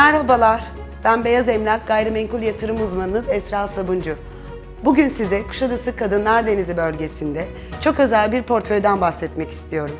Merhabalar, ben Beyaz Emlak Gayrimenkul Yatırım Uzmanınız Esra Sabuncu. Bugün size Kuşadası Kadınlar Denizi bölgesinde çok özel bir portföyden bahsetmek istiyorum.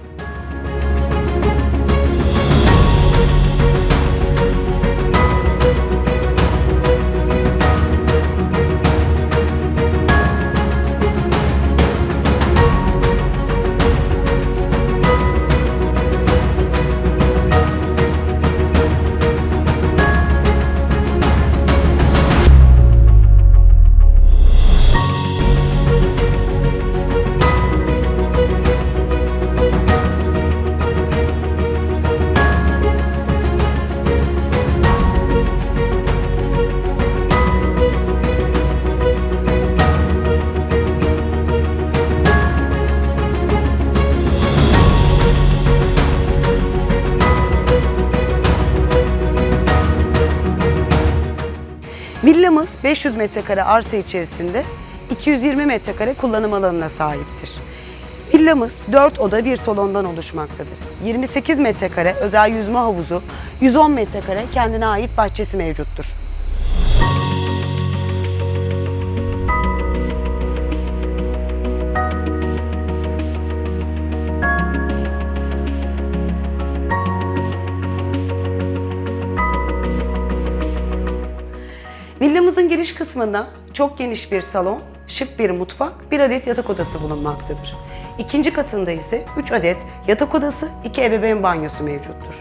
500 metrekare arsa içerisinde 220 metrekare kullanım alanına sahiptir. Villamız 4 oda bir salondan oluşmaktadır. 28 metrekare özel yüzme havuzu, 110 metrekare kendine ait bahçesi mevcuttur. Villamızın giriş kısmında çok geniş bir salon, şık bir mutfak, bir adet yatak odası bulunmaktadır. İkinci katında ise 3 adet yatak odası, 2 ebeveyn banyosu mevcuttur.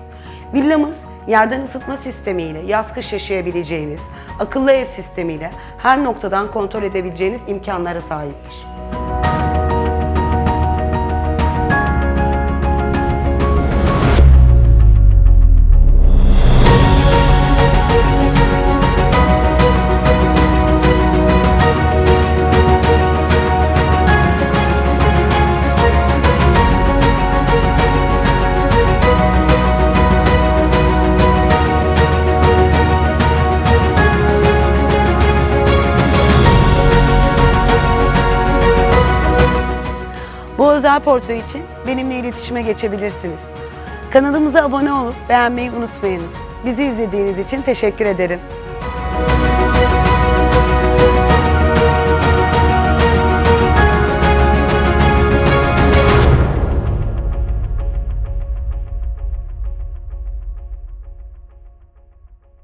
Villamız yerden ısıtma sistemiyle yaz kış yaşayabileceğiniz, akıllı ev sistemiyle her noktadan kontrol edebileceğiniz imkanlara sahiptir. Portföy için benimle iletişime geçebilirsiniz. Kanalımıza abone olup beğenmeyi unutmayınız. Bizi izlediğiniz için teşekkür ederim.